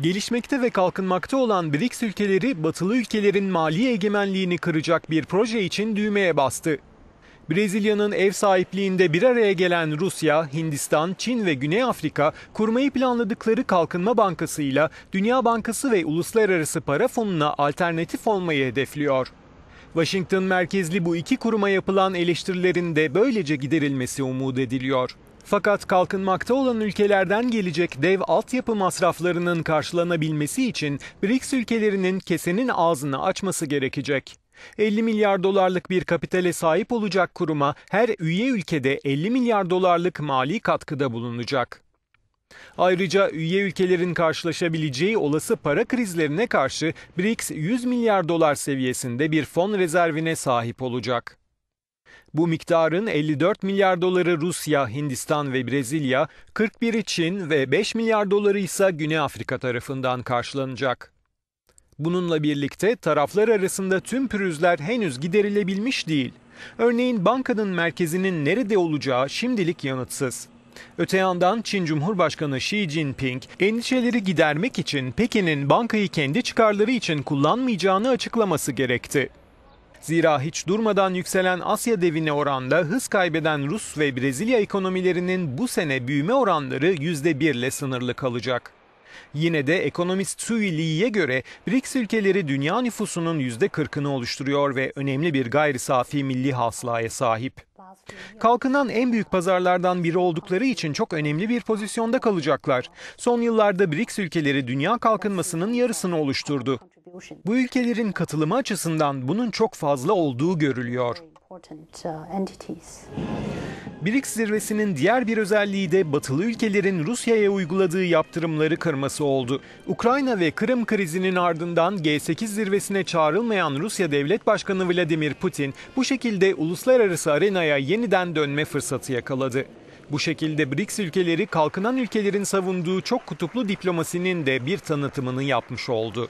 Gelişmekte ve kalkınmakta olan BRICS ülkeleri batılı ülkelerin mali egemenliğini kıracak bir proje için düğmeye bastı. Brezilya'nın ev sahipliğinde bir araya gelen Rusya, Hindistan, Çin ve Güney Afrika kurmayı planladıkları Kalkınma Bankası ile Dünya Bankası ve Uluslararası Para Fonu'na alternatif olmayı hedefliyor. Washington merkezli bu iki kuruma yapılan eleştirilerin de böylece giderilmesi umut ediliyor. Fakat kalkınmakta olan ülkelerden gelecek dev altyapı masraflarının karşılanabilmesi için BRICS ülkelerinin kesenin ağzını açması gerekecek. 50 milyar dolarlık bir kapitale sahip olacak kuruma her üye ülkede 50 milyar dolarlık mali katkıda bulunacak. Ayrıca üye ülkelerin karşılaşabileceği olası para krizlerine karşı BRICS 100 milyar dolar seviyesinde bir fon rezervine sahip olacak. Bu miktarın 54 milyar doları Rusya, Hindistan ve Brezilya, 41'i Çin ve 5 milyar doları ise Güney Afrika tarafından karşılanacak. Bununla birlikte taraflar arasında tüm pürüzler henüz giderilebilmiş değil. Örneğin bankanın merkezinin nerede olacağı şimdilik yanıtsız. Öte yandan Çin Cumhurbaşkanı Xi Jinping endişeleri gidermek için Pekin'in bankayı kendi çıkarları için kullanmayacağını açıklaması gerekti. Zira hiç durmadan yükselen Asya devine oranda hız kaybeden Rus ve Brezilya ekonomilerinin bu sene büyüme oranları %1 ile sınırlı kalacak. Yine de ekonomist Sui Lee'ye göre BRICS ülkeleri dünya nüfusunun %40'ını oluşturuyor ve önemli bir gayri safi milli haslaya sahip. Kalkınan en büyük pazarlardan biri oldukları için çok önemli bir pozisyonda kalacaklar. Son yıllarda BRICS ülkeleri dünya kalkınmasının yarısını oluşturdu. Bu ülkelerin katılımı açısından bunun çok fazla olduğu görülüyor. BRICS zirvesinin diğer bir özelliği de batılı ülkelerin Rusya'ya uyguladığı yaptırımları kırması oldu. Ukrayna ve Kırım krizinin ardından G8 zirvesine çağrılmayan Rusya Devlet Başkanı Vladimir Putin bu şekilde uluslararası arenaya yeniden dönme fırsatı yakaladı. Bu şekilde BRICS ülkeleri kalkınan ülkelerin savunduğu çok kutuplu diplomasinin de bir tanıtımını yapmış oldu.